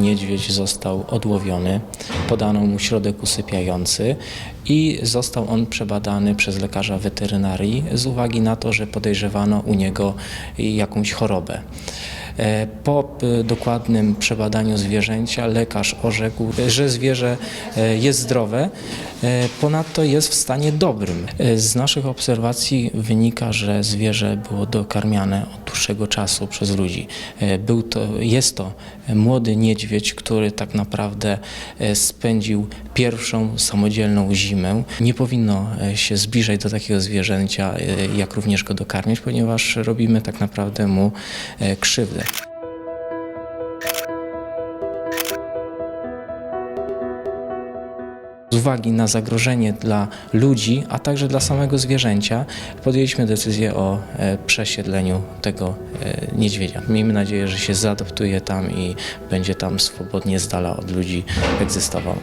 niedźwiedź został odłowiony, podano mu środek usypiający i został on przebadany przez lekarza weterynarii z uwagi na to, że podejrzewano u niego jakąś chorobę. E, Po e, dokładnym przebadaniu zwierzęcia lekarz orzekł, że zwierzę e, jest zdrowe, e, ponadto jest w stanie dobrym. E, Z naszych obserwacji wynika, że zwierzę było dokarmiane od dłuższego czasu przez ludzi. E, Był to, jest to młody niedźwiedź, który tak naprawdę e, spędził pierwszą samodzielną zimę. Nie powinno e, się zbliżać do takiego zwierzęcia, e, jak również go dokarmiać, ponieważ robimy tak naprawdę mu e, krzywdę. Z uwagi na zagrożenie dla ludzi, a także dla samego zwierzęcia, podjęliśmy decyzję o e, przesiedleniu tego e, niedźwiedzia. Miejmy nadzieję, że się zaadoptuje tam i będzie tam swobodnie z dala od ludzi egzystował.